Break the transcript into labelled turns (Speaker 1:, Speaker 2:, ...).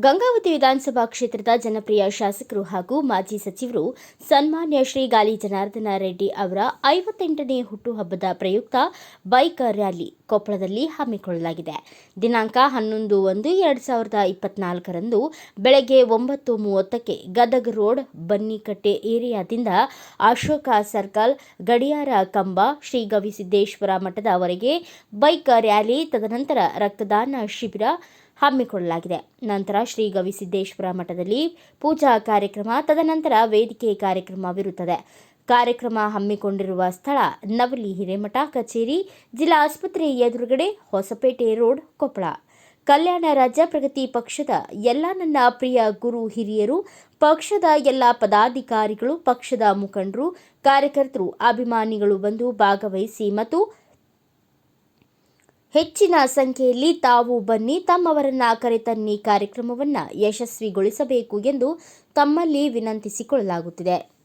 Speaker 1: ಭದ್ರಾವತಿ ವಿಧಾನಸಭಾ ಕ್ಷೇತ್ರದ ಜನಪ್ರಿಯ ಶಾಸಕರು ಹಾಗೂ ಮಾಜಿ ಸಚಿವರು ಸನ್ಮಾನ್ಯ ಶ್ರೀ ಗಾಲಿ ಜನಾರ್ದನ ರೆಡ್ಡಿ ಅವರ ಐವತ್ತೆಂಟನೇ ಹುಟ್ಟುಹಬ್ಬದ ಪ್ರಯುಕ್ತ ಬೈಕ್ ರ್ಯಾಲಿ ಕೊಪ್ಪಳದಲ್ಲಿ ಹಮ್ಮಿಕೊಳ್ಳಲಾಗಿದೆ. ದಿನಾಂಕ ಹನ್ನೊಂದು ಒಂದು ಎರಡು ಸಾವಿರದ ಇಪ್ಪತ್ನಾಲ್ಕರಂದು ಬೆಳಗ್ಗೆ ಒಂಬತ್ತು ಮೂವತ್ತಕ್ಕೆ ಗದಗ ರೋಡ್ ಬನ್ನಿಕಟ್ಟೆ ಏರಿಯಾದಿಂದ ಅಶೋಕ ಸರ್ಕಲ್ ಗಡಿಯಾರ ಕಂಬ ಶ್ರೀ ಗವಿಸಿದ್ದೇಶ್ವರ ಮಠದವರೆಗೆ ಬೈಕ್ ರ್ಯಾಲಿ ತದನಂತರ ರಕ್ತದಾನ ಶಿಬಿರ ಹಮ್ಮಿಕೊಳ್ಳಲಾಗಿದೆ. ನಂತರ ಶ್ರೀ ಗವಿಸಿದ್ದೇಶ್ವರ ಮಠದಲ್ಲಿ ಪೂಜಾ ಕಾರ್ಯಕ್ರಮ, ತದನಂತರ ವೇದಿಕೆ ಕಾರ್ಯಕ್ರಮವಿರುತ್ತದೆ ಕಾರ್ಯಕ್ರಮ ಹಮ್ಮಿಕೊಂಡಿರುವ ಸ್ಥಳ ನವಲಿ ಹಿರೇಮಠ ಕಚೇರಿ, ಜಿಲ್ಲಾ ಆಸ್ಪತ್ರೆ ಎದುರುಗಡೆ ಹೊಸಪೇಟೆ ರೋಡ್, ಕೊಪ್ಪಳ. ಕಲ್ಯಾಣ ರಾಜ್ಯ ಪ್ರಗತಿ ಪಕ್ಷದ ಎಲ್ಲ ನನ್ನ ಪ್ರಿಯ ಗುರು ಹಿರಿಯರು, ಪಕ್ಷದ ಎಲ್ಲ ಪದಾಧಿಕಾರಿಗಳು, ಪಕ್ಷದ ಮುಖಂಡರು, ಕಾರ್ಯಕರ್ತರು, ಅಭಿಮಾನಿಗಳು ಬಂದು ಭಾಗವಹಿಸಿ ಮತ್ತು ಹೆಚ್ಚಿನ ಸಂಖ್ಯೆಯಲ್ಲಿ ತಾವು ಬನ್ನಿ ತಮ್ಮವರನ್ನ ಕರೆತನ್ನಿ ಕಾರ್ಯಕ್ರಮವನ್ನು ಯಶಸ್ವಿಗೊಳಿಸಬೇಕು ಎಂದು ತಮ್ಮಲ್ಲಿ ವಿನಂತಿಸಿಕೊಳ್ಳಲಾಗುತ್ತಿದೆ.